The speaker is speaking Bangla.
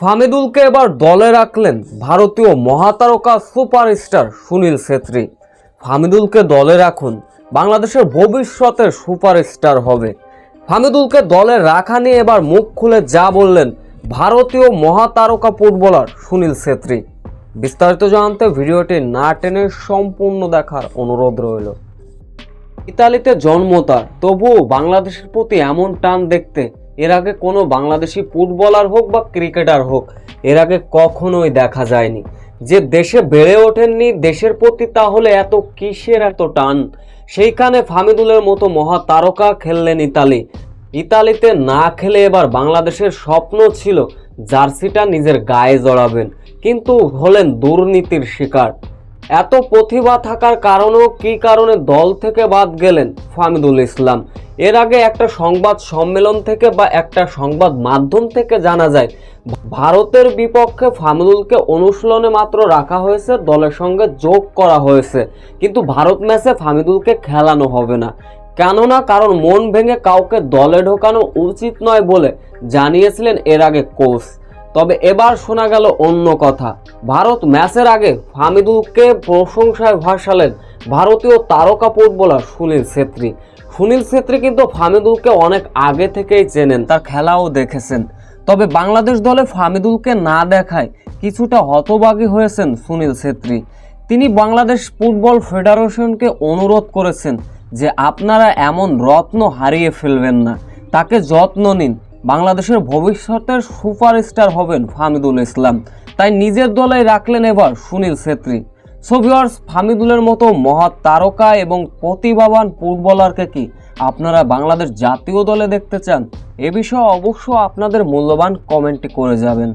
ফামিদুলকে এবার দলে রাখলেন ভারতীয় মহাতারকা সুপারস্টার সুনীল ছেত্রী। ফামিদুলকে দলে রাখুন, বাংলাদেশের ভবিষ্যতের সুপারস্টার হবে। ফামিদুলকে দলে রাখা নিয়ে এবার মুখ খুলে যা বললেন ভারতীয় মহাতারকা ফুটবলার সুনীল ছেত্রী। বিস্তারিত জানতে ভিডিওটি না টেনে সম্পূর্ণ দেখার অনুরোধ রইল। ইতালিতে জন্ম তার, তবুও বাংলাদেশের প্রতি এমন টান দেখতে এর আগে কোনো বাংলাদেশি ফুটবলার হোক বা ক্রিকেটার হোক, এর আগে কখনোই দেখা যায়নি। যে দেশে বেড়ে ওঠেননি, দেশের প্রতি তাহলে এত কিসের এত টান? সেইখানে ফামিদুলের মতো মহা তারকা খেললেন ইতালি। ইতালিতে না খেলে এবার বাংলাদেশের স্বপ্ন ছিল জার্সিটা নিজের গায়ে জড়াবেন। কিন্তু হলেন দুর্নীতির শিকার। এত প্রতিভা থাকার কারণেও কি কারণে দল থেকে বাদ গেলেন ফামিদুল ইসলাম? এর আগে একটা সংবাদ সম্মেলন থেকে বা একটা সংবাদ মাধ্যম থেকে জানা যায়, ভারতের বিপক্ষে ফামিদুলকে অনুশীলনে মাত্র রাখা হয়েছে, দলের সঙ্গে যোগ করা হয়েছে। কিন্তু ভারত ম্যাচে ফামিদুলকে খেলানো হবে না। কেননা কারণ মন ভেঙে কাউকে দলে ঢোকানো উচিত নয় বলে জানিয়েছিলেন এর আগে কোচ। তবে এবার শোনা গেল অন্য কথা। ভারত ম্যাচের আগে ফামিদুলকে প্রশংসায় ভাসালেন ভারতীয় তারকা ফুটবলার সুনীল ছেত্রী। সুনীল ছেত্রী কিন্তু ফামিদুলকে অনেক আগে থেকেই চেনেন, তার খেলাও দেখেছেন। তবে বাংলাদেশ দলে ফামিদুলকে না দেখায় কিছুটা হতবাগী হয়েছেন সুনীল ছেত্রী। তিনি বাংলাদেশ ফুটবল ফেডারেশনকে অনুরোধ করেছেন যে আপনারা এমন রত্ন হারিয়ে ফেলবেন না, তাকে যত্ন নিন বাংলাদেশের ভবিষ্যতের সুপারস্টার হবেন ফামিদুল ইসলাম। তাই নিজের দলে রাখলেন এবার সুনীল ছেত্রী। সোভিয়ার্স ফামিদুলের মতো মহা তারকা এবং প্রতিভাবান ফুটবলারকে কি আপনারা বাংলাদেশ জাতীয় দলে দেখতে চান? এ বিষয়ে অবশ্য আপনাদের মূল্যবান কমেন্টটি করে যাবেন।